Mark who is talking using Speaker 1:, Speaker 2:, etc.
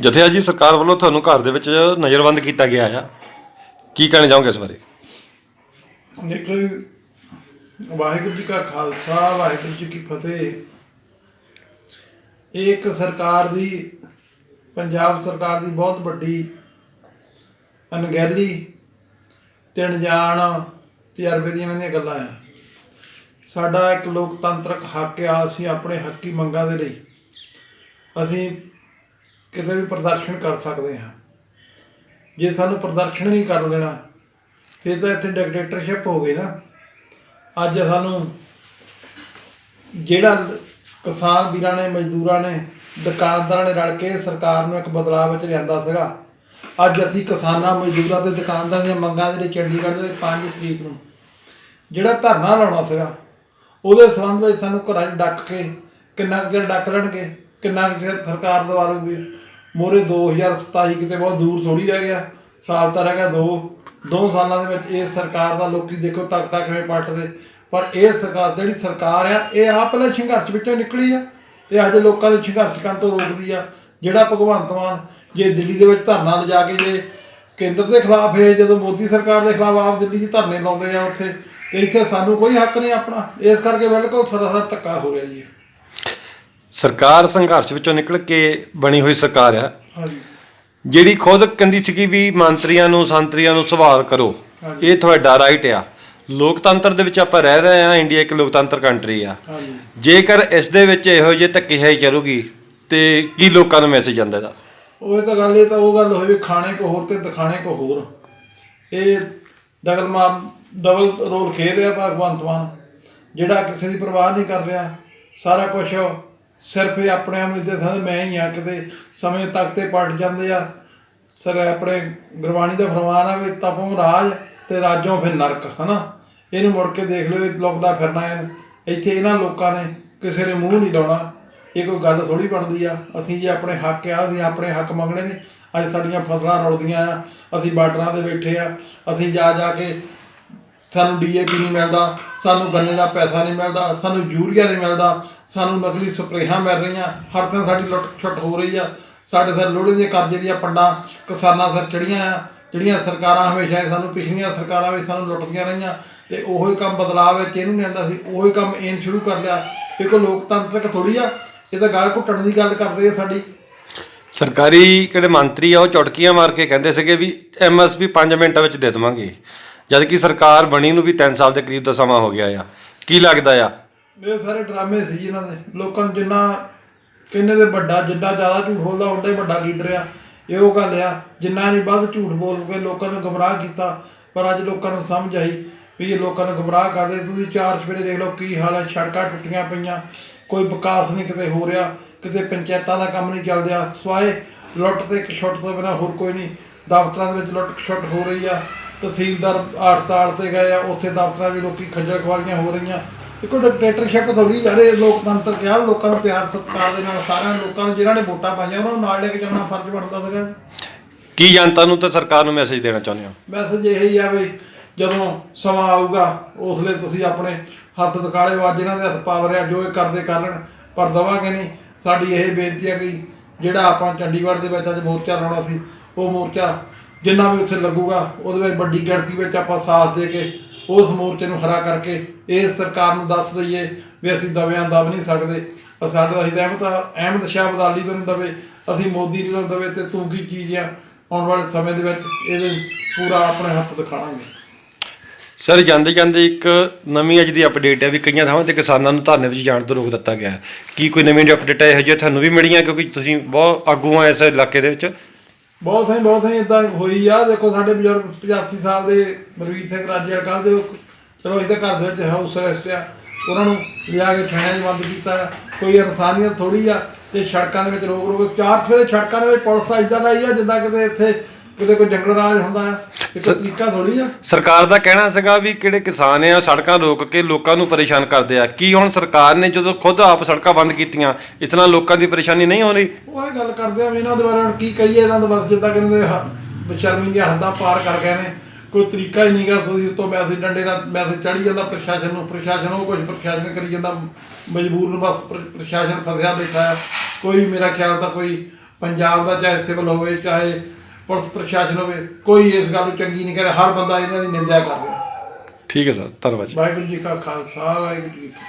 Speaker 1: ਜਥੇਆ ਜੀ ਸਰਕਾਰ ਵੱਲੋਂ ਤੁਹਾਨੂੰ ਘਰ ਦੇ ਵਿੱਚ ਨਜ਼ਰਬੰਦ ਕੀਤਾ ਗਿਆ ਆ। ਕੀ ਕਹਿਣਾ ਚਾਹੋਗੇ ਇਸ ਬਾਰੇ?
Speaker 2: ਦੇਖੋ ਜੀ, ਵਾਹਿਗੁਰੂ ਜੀ ਕਾ ਖਾਲਸਾ ਵਾਹਿਗੁਰੂ ਜੀ ਕੀ ਫਤਿਹ। ਇਹ ਇੱਕ ਸਰਕਾਰ ਦੀ ਪੰਜਾਬ ਸਰਕਾਰ ਦੀ ਬਹੁਤ ਵੱਡੀ ਅਣਗਹਿਲੀ ਤੇ ਅਣਜਾਣ ਤਜਰਬੇ ਦੀਆਂ ਇਹਨਾਂ ਦੀਆਂ ਗੱਲਾਂ ਆ। ਸਾਡਾ ਇੱਕ ਲੋਕਤੰਤਰਕ ਹੱਕ ਆ ਅਸੀਂ ਆਪਣੇ ਹੱਕੀ ਮੰਗਾਂ ਦੇ ਲਈ। ਅਸੀਂ ਕਿਤੇ ਵੀ ਪ੍ਰਦਰਸ਼ਨ ਕਰ ਸਕਦੇ ਹਾਂ। ਜੇ ਸਾਨੂੰ ਪ੍ਰਦਰਸ਼ਨ ਨਹੀਂ ਕਰ ਦੇਣਾ, ਫਿਰ ਤਾਂ ਇੱਥੇ ਡਿਕਟੇਟਰਸ਼ਿਪ ਹੋ ਗਈ ਨਾ। ਅੱਜ ਸਾਨੂੰ ਜਿਹੜਾ ਕਿਸਾਨ ਵੀਰਾਂ ਨੇ, ਮਜ਼ਦੂਰਾਂ ਨੇ, ਦੁਕਾਨਦਾਰਾਂ ਨੇ ਰਲ ਕੇ ਸਰਕਾਰ ਨੂੰ ਇੱਕ ਬਦਲਾਅ ਵਿੱਚ ਲਿਆਂਦਾ ਸੀਗਾ। ਅੱਜ ਅਸੀਂ ਕਿਸਾਨਾਂ, ਮਜ਼ਦੂਰਾਂ ਤੇ ਦੁਕਾਨਦਾਰਾਂ ਦੀਆਂ ਮੰਗਾਂ ਦੇ ਲਈ ਚੰਡੀਗੜ੍ਹ ਦੇ 5 ਤਰੀਕ ਨੂੰ ਜਿਹੜਾ ਧਰਨਾ ਲਾਉਣਾ ਸੀਗਾ, ਉਹਦੇ ਸੰਬੰਧ ਵਿੱਚ ਸਾਨੂੰ ਘਰਾਂ 'ਚ ਡੱਕ ਕੇ ਕਿੰਨਾ ਕੁ ਚਿਰ ਡੱਕ ਲੈਣਗੇ, ਕਿੰਨਾ ਕੁ ਚਿਰ ਸਰਕਾਰ ਦਵਾ ਲੂਗੀ ਮੋਰੇ 2027 ਕਿਤੇ ਬਹੁਤ ਦੂਰ ਥੋੜੀ ਰਹਿ ਗਿਆ। ਸਾਲ ਤਾਂ ਰਹਿ ਗਿਆ ਦੋ ਦੋ ਸਾਲਾਂ ਦੇ ਵਿੱਚ ਇਹ ਸਰਕਾਰ ਦਾ ਲੋਕੀ ਦੇਖੋ ਤੱਕ ਤੱਕ ਕਿਵੇਂ ਪੱਟਦੇ ਪਰ ਇਹ ਸਰਕਾਰ, ਜਿਹੜੀ ਸਰਕਾਰ ਆ, ਇਹ ਆਪ ਪਹਿਲਾਂ ਸੰਘਰਸ਼ ਵਿੱਚੋਂ ਨਿਕਲੀ ਆ। ਇਹ ਅੱਜ ਲੋਕਾਂ ਨੂੰ ਸੰਘਰਸ਼ ਕਰਨ ਤੋਂ ਰੋਕਦੀ ਆ। ਜਿਹੜਾ ਭਗਵੰਤ ਮਾਨ ਜੇ ਦਿੱਲੀ ਦੇ ਵਿੱਚ ਧਰਨਾ ਲਿਜਾ ਕੇ ਜੇ ਕੇਂਦਰ ਦੇ ਖਿਲਾਫ ਹੈ ਜਦੋਂ ਮੋਦੀ ਸਰਕਾਰ ਦੇ ਖਿਲਾਫ ਆਪ ਦਿੱਲੀ 'ਚ ਧਰਨੇ ਲਾਉਂਦੇ ਆ ਉੱਥੇ, ਤੇ ਇੱਥੇ ਸਾਨੂੰ ਕੋਈ ਹੱਕ ਨਹੀਂ ਆਪਣਾ। ਇਸ ਕਰਕੇ ਬਿਲਕੁਲ ਸਰਾਸਰ ਧੱਕਾ ਹੋ ਰਿਹਾ ਜੀ।
Speaker 1: ਸਰਕਾਰ ਸੰਘਰਸ਼ ਵਿੱਚੋਂ ਨਿਕਲ ਕੇ ਬਣੀ ਹੋਈ ਸਰਕਾਰ ਆ।
Speaker 2: ਹਾਂਜੀ।
Speaker 1: ਜਿਹੜੀ ਖੁਦ ਕਹਿੰਦੀ ਸੀਗੀ ਵੀ ਮੰਤਰੀਆਂ ਨੂੰ ਸੰਤਰੀਆਂ ਨੂੰ ਸਵਾਲ ਕਰੋ। ਇਹ ਤੁਹਾਡਾ ਰਾਈਟ ਆ। ਲੋਕਤੰਤਰ ਦੇ ਵਿੱਚ ਆਪਾਂ ਰਹਿ ਰਹੇ ਆ ਇੰਡੀਆ ਇੱਕ ਲੋਕਤੰਤਰ ਕੰਟਰੀ ਆ।
Speaker 2: ਹਾਂਜੀ।
Speaker 1: ਜੇਕਰ ਇਸ ਦੇ ਵਿੱਚ ਇਹੋ ਜਿਹੇ ਧੱਕੇਸ਼ਾਹੀ ਚੱਲੂਗੀ ਤੇ ਕੀ ਲੋਕਾਂ ਨੂੰ ਮੈਸੇਜ ਜਾਂਦਾ ਇਹਦਾ?
Speaker 2: ਉਹ ਤਾਂ ਗੱਲ ਇਹ ਤਾਂ ਉਹ ਗੱਲ ਹੋਈ ਵੀ ਖਾਣੇ ਕੋ ਹੋਰ ਤੇ ਦਿਖਾਣੇ ਕੋ ਹੋਰ। ਇਹ ਡਬਲ ਮਾ ਡਬਲ ਰੋਲ ਖੇਡ ਰਿਹਾ ਭਗਵੰਤ ਮਾਨ। ਜਿਹੜਾ ਕਿਸੇ ਦੀ ਪਰਵਾਹ ਨਹੀਂ ਕਰ ਰਿਹਾ ਸਾਰਾ ਕੁਝ ਸਿਰਫ ਇਹ ਆਪਣੇ ਆਪ ਨੂੰ ਦੇਖਦਾ ਮੈਂ ਹੀ ਆ ਕਿਤੇ ਸਮੇਂ ਤੱਕ ਤੇ ਪਲਟ ਜਾਂਦੇ ਆ। ਸਰ ਆਪਣੇ ਗੁਰਬਾਣੀ ਦਾ ਫਰਮਾਨ ਆ ਵੀ ਤਪੋਂ ਰਾਜ ਤੇ ਰਾਜੋਂ ਫਿਰ ਨਰਕ, ਹਨਾ? ਇਹਨੂੰ ਮੁੜ ਕੇ ਦੇਖ ਲਓ, ਇਹ ਲੁਕਦਾ ਫਿਰਨਾ ਇਹਨੂੰ ਇੱਥੇ ਇਹਨਾਂ ਲੋਕਾਂ ਨੇ ਕਿਸੇ ਨੇ ਮੂੰਹ ਨਹੀਂ ਲਾਉਣਾ ਇਹ ਕੋਈ ਗੱਲ ਥੋੜੀ ਬਣਦੀ ਆ। ਅਸੀਂ ਜੇ ਆਪਣੇ ਹੱਕ ਆ, ਅਸੀਂ ਆਪਣੇ ਹੱਕ ਮੰਗਣੇ ਨੇ। ਅੱਜ ਸਾਡੀਆਂ ਫਸਲਾਂ ਰੁਲਦੀਆਂ ਆ, ਅਸੀਂ ਬਾਰਡਰਾਂ ਤੇ ਬੈਠੇ ਆ, ਅਸੀਂ ਜਾ ਜਾ ਕੇ ਸਾਨੂੰ ਡੀਏਪੀ ਨਹੀਂ ਮਿਲਦਾ, ਸਾਨੂੰ ਗੰਨੇ ਦਾ ਪੈਸਾ ਨਹੀਂ ਮਿਲਦਾ, ਸਾਨੂੰ ਯੂਰੀਆ ਨਹੀਂ ਮਿਲਦਾ, ਸਾਨੂੰ ਨਕਲੀ ਸਪਰੇਹਾਂ ਮਿਲ ਰਹੀਆਂ, ਹਰ ਥਾਂ ਸਾਡੀ ਲੁੱਟ ਛੁੱਟ ਹੋ ਰਹੀ ਆ। ਸਾਡੇ ਸਿਰ ਲੋਹੜੇ ਦੇ ਕਰਜ਼ੇ ਦੀਆਂ ਪੰਡਾਂ ਕਿਸਾਨਾਂ ਸਿਰ ਚੜੀਆਂ ਆ, ਜਿਹੜੀਆਂ ਸਰਕਾਰਾਂ ਹਮੇਸ਼ਾ ਹੀ ਸਾਨੂੰ, ਪਿਛਲੀਆਂ ਸਰਕਾਰਾਂ ਵੀ ਸਾਨੂੰ ਲੁੱਟਦੀਆਂ ਰਹੀਆਂ, ਤੇ ਉਹੋ ਹੀ ਕੰਮ ਬਦਲਾਅ ਵਿੱਚ ਇਹਨੂੰ ਨਹੀਂ ਆਂਦਾ ਸੀ, ਉਹੋ ਹੀ ਕੰਮ ਇਹਨ ਸ਼ੁਰੂ ਕਰ ਲਿਆ। ਇਹ ਕੋਈ ਲੋਕਤੰਤਰਕ ਥੋੜੀ ਆ, ਇਹ ਤਾਂ ਗਾਲ ਘੁੱਟਣ ਦੀ ਗੱਲ ਕਰਦੇ ਆ ਸਾਡੀ।
Speaker 1: ਸਰਕਾਰੀ ਕਿਹੜੇ ਮੰਤਰੀ ਆ, ਉਹ ਚੁਟਕੀਆਂ ਮਾਰ ਕੇ ਕਹਿੰਦੇ ਸੀਗੇ ਵੀ ਐਮਐਸਪੀ 5 ਮਿੰਟਾਂ ਵਿੱਚ ਦੇ ਦੇਵਾਂਗੇ। ਜਦ ਕਿ ਸਰਕਾਰ ਬਣੀ ਨੂੰ ਵੀ 3 ਸਾਲ ਦੇ ਕਰੀਬ ਦਾ ਸਮਾਂ ਹੋ ਗਿਆ ਆ। ਕੀ ਲੱਗਦਾ ਆ?
Speaker 2: ਇਹ ਸਾਰੇ ਡਰਾਮੇ ਸੀ ਇਹਨਾਂ ਦੇ। ਲੋਕਾਂ ਨੂੰ ਜਿੰਨਾ ਕਹਿੰਦੇ ਦੇ ਵੱਡਾ, ਜਿੰਨਾ ਜ਼ਿਆਦਾ ਝੂਠ ਬੋਲਦਾ ਓਡਾ ਹੀ ਵੱਡਾ ਲੀਡਰ ਆ। ਇਹ ਉਹ ਗੱਲ ਆ, ਜਿੰਨਾ ਨਹੀਂ ਵੱਧ ਝੂਠ ਬੋਲ ਕੇ ਲੋਕਾਂ ਨੂੰ ਗੁੰਮਰਾਹ ਕੀਤਾ, ਪਰ ਅੱਜ ਲੋਕਾਂ ਨੂੰ ਸਮਝ ਆਈ ਵੀ ਇਹ ਲੋਕਾਂ ਨੂੰ ਗੁੰਮਰਾਹ ਕਰਦੇ ਤੁਸੀਂ ਚਾਰ ਸਵੇਰੇ ਦੇਖ ਲਓ ਕੀ ਹਾਲ ਹੈ ਸੜਕਾਂ ਟੁੱਟੀਆਂ ਪਈਆਂ, ਕੋਈ ਵਿਕਾਸ ਨਹੀਂ ਕਿਤੇ ਹੋ ਰਿਹਾ, ਕਿਤੇ ਪੰਚਾਇਤਾਂ ਦਾ ਕੰਮ ਨਹੀਂ ਚੱਲ ਰਿਹਾ। ਸਵਾਏ, ਲੁੱਟ ਤੇ ਛੁੱਟ ਤੋਂ ਬਿਨਾਂ ਹੋਰ ਕੋਈ ਨਹੀਂ। ਦਫ਼ਤਰਾਂ ਦੇ ਵਿੱਚ ਲੁੱਟ ਛੁੱਟ ਹੋ ਰਹੀ ਆ। ਤਹਿਸੀਲਦਾਰ ਹੜਤਾਲ ਤੇ ਗਏ ਆ ਉੱਥੇ ਦਫ਼ਤਰਾਂ ਵੀ ਲੋਕੀ ਖੱਜਲ ਖਵਾਰੀਆਂ ਹੋ ਰਹੀਆਂ। ਦੇਖੋ ਡਿਕਟੇਟਰਸ਼ਿਪ ਥੋੜੀ ਯਾਰ ਇਹ ਲੋਕਤੰਤਰ ਕਿਹਾ ਲੋਕਾਂ ਨੂੰ ਪਿਆਰ ਸਤਿਕਾਰ ਦੇ ਨਾਲ ਸਾਰਿਆਂ ਲੋਕਾਂ ਨੂੰ ਜਿਨ੍ਹਾਂ ਨੇ ਵੋਟਾਂ ਪਾਈਆਂ ਉਹਨਾਂ ਨੂੰ ਨਾਲ ਲੈ ਕੇ ਚੱਲਣਾ ਫਰਜ਼ ਬਣਦਾ ਸੀਗਾ।
Speaker 1: ਕੀ ਜਨਤਾ ਨੂੰ ਤੇ ਸਰਕਾਰ ਨੂੰ ਮੈਸੇਜ ਦੇਣਾ ਚਾਹੁੰਦੇ ਹੋ?
Speaker 2: ਮੈਸੇਜ ਇਹ ਹੀ ਆ ਵੀ ਜਦੋਂ ਸਮਾਂ ਆਊਗਾ ਉਸ ਲਈ ਤੁਸੀਂ ਆਪਣੇ ਹੱਥ ਤਕਾਲੇ ਵੱਜ ਇਹਨਾਂ ਦੇ ਹੱਥ ਪਾਵਰਿਆ ਜੋ ਇਹ ਕਰਦੇ ਕਰਨ ਪਰ ਦਵਾਂਗੇ ਨਹੀਂ। ਸਾਡੀ ਇਹ ਬੇਨਤੀ ਹੈ ਕਿ ਜਿਹੜਾ ਆਪਾਂ ਚੰਡੀਗੜ੍ਹ ਦੇ ਵਿੱਚ ਅੱਜ ਮੋਰਚਾ ਲਾਉਣਾ ਸੀ ਉਹ ਮੋਰਚਾ ਜਿੰਨਾ ਵੀ ਉੱਥੇ ਲੱਗੂਗਾ, ਉਹਦੇ ਵਿੱਚ ਵੱਡੀ ਗਿਣਤੀ ਵਿੱਚ ਆਪਾਂ ਸਾਥ ਦੇ ਕੇ ਉਸ ਮੋਰਚੇ ਨੂੰ ਖੜਾ ਕਰਕੇ ਇਸ ਸਰਕਾਰ ਨੂੰ ਦੱਸ ਦਈਏ ਵੀ ਅਸੀਂ ਦਵਿਆਂ ਦਬ ਨਹੀਂ ਸਕਦੇ। ਅ ਸਾਡਾ ਅਸੀਂ ਅਹਿਮਦ ਅਹਿਮਦ ਸ਼ਾਹ ਬਦਾਲੀ ਤੋਂ ਨਹੀਂ ਦਵੇ, ਅਸੀਂ ਮੋਦੀ ਨੂੰ ਨਹੀਂ ਦਵੇ ਤੇ ਤੂੰ ਕੀ ਚੀਜ਼ ਆ ਆਉਣ ਵਾਲੇ ਸਮੇਂ ਦੇ ਵਿੱਚ ਇਹਦੇ ਪੂਰਾ ਆਪਣੇ ਹੱਥ ਦਿਖਾਵਾਂਗੇ
Speaker 1: ਸਰ, ਜਾਂਦੇ ਜਾਂਦੇ ਇੱਕ ਨਵੀਂ ਅੱਜ ਦੀ ਅਪਡੇਟ ਹੈ ਵੀ ਕਈਆਂ ਥਾਵਾਂ ਤੇ ਕਿਸਾਨਾਂ ਨੂੰ ਧਰਨੇ ਵਿੱਚ ਜਾਣ ਤੋਂ ਰੋਕ ਦਿੱਤਾ ਗਿਆ ਹੈ। ਕੀ ਕੋਈ ਨਵੀਂ ਅਪਡੇਟ ਹੈ ਇਹੋ ਜਿਹੀ ਤੁਹਾਨੂੰ ਵੀ ਮਿਲੀਆਂ ਕਿਉਂਕਿ ਤੁਸੀਂ ਬਹੁਤ ਆਗੂ ਆ ਇਸ ਇਲਾਕੇ ਦੇ ਵਿੱਚ?
Speaker 2: ਬਹੁਤ ਸਹੀ ਬਹੁਤ ਸਹੀ ਇਦਾਂ ਹੋਈ ਆ ਦੇਖੋ ਸਾਡੇ ਬਜ਼ੁਰਗ 85 ਸਾਲ ਦੇ ਬਲਵੀਰ ਸਿੰਘ ਰਾਜੇੜ ਕੱਲ ਦੇ ਉਹ- ਚਲੋ ਇਹਦੇ ਘਰ ਦੇ ਵਿੱਚ ਹਾਊਸ ਅਰੈਸਟ ਆ ਉਹਨਾਂ ਨੂੰ ਲਿਆ ਕੇ ਥਾਣਿਆਂ 'ਚ ਬੰਦ ਕੀਤਾ ਆ। ਕੋਈ ਇਨਸਾਨੀਅਤ ਥੋੜੀ ਆ ਤੇ ਸੜਕਾਂ ਦੇ ਵਿੱਚ ਰੋਕ ਰੋਕ ਚਾਰ ਫੇਰੇ ਸੜਕਾਂ ਦੇ ਵਿੱਚ ਪੁਲਿਸ ਤਾਂ ਇਦਾਂ ਲਾਈ ਆ ਜਿੱਦਾਂ ਕਿਤੇ ਇੱਥੇ ਕਿਤੇ ਕੋਈ ਜੰਗਲ ਰਾਜ ਹੁੰਦਾ ਆ ਇਹ ਕੋਈ ਤਰੀਕਾ ਥੋੜੀ ਆ।
Speaker 1: ਸਰਕਾਰ ਦਾ ਕਹਿਣਾ ਸੀਗਾ ਵੀ ਕਿਹੜੇ ਕਿਸਾਨ ਆ ਸੜਕਾਂ ਰੋਕ ਕੇ ਲੋਕਾਂ ਨੂੰ ਪਰੇਸ਼ਾਨ ਕਰਦੇ ਆ। ਕੀ ਹੁਣ ਸਰਕਾਰ ਨੇ ਜਦੋਂ ਖੁਦ ਆਪ ਸੜਕਾਂ ਬੰਦ ਕੀਤੀਆਂ ਇਸ ਨਾਲ ਲੋਕਾਂ ਦੀ ਪਰੇਸ਼ਾਨੀ ਨਹੀਂ ਹੋ ਰਹੀ?
Speaker 2: ਉਹ ਇਹ ਗੱਲ ਕਰਦੇ ਆ ਵੀ ਇਹਨਾਂ ਦੇ ਬਾਰੇ ਹੁਣ ਕੀ ਕਹੀਏ ਇਹਨਾਂ ਦਾ ਬਸ ਜਿੱਦਾਂ ਕਹਿੰਦੇ ਬਸ਼ਰਮੀ ਦੀਆਂ ਹੱਦਾਂ ਪਾਰ ਕਰ ਗਏ ਨੇ। ਕੋਈ ਤਰੀਕਾ ਹੀ ਨਹੀਂਗਾ ਤੁਸੀਂ ਉਤੋਂ ਮੈਸੇਜ ਡੰਡੇ ਨਾਲ ਮੈਸੇਜ ਚੜੀ ਜਾਂਦਾ ਪ੍ਰਸ਼ਾਸਨ ਨੂੰ ਪ੍ਰਸ਼ਾਸਨ ਉਹ ਕੁਝ ਪ੍ਰਸ਼ਾਸਨ ਕਰੀ ਜਾਂਦਾ ਮਜਬੂਰ ਨੂੰ ਬਸ ਪ੍ਰ- ਪ੍ਰਸ਼ਾਸਨ ਫਸਿਆ ਬੈਠਾ ਕੋਈ ਮੇਰਾ ਖਿਆਲ ਤਾਂ ਕੋਈ ਪੰਜਾਬ ਦਾ ਚਾਹੇ ਸਿਵਲ ਹੋਵੇ ਚਾਹੇ ਪੁਲਿਸ ਪ੍ਰਸ਼ਾਸਨ ਹੋਵੇ ਕੋਈ ਇਸ ਗੱਲ ਨੂੰ ਚੰਗੀ ਨਹੀਂ ਕਰ ਰਿਹਾ ਹਰ ਬੰਦਾ ਇਹਨਾਂ ਦੀ ਨਿੰਦਿਆ ਕਰ ਰਿਹਾ।
Speaker 1: ਠੀਕ ਹੈ ਸਰ ਧੰਨਵਾਦ ਜੀ।
Speaker 2: ਵਾਹਿਗੁਰੂ ਜੀ ਕਾ ਖਾਲਸਾ ਵਾਹਿਗੁਰੂ ਜੀ ਕੀ ਫਤਿਹ।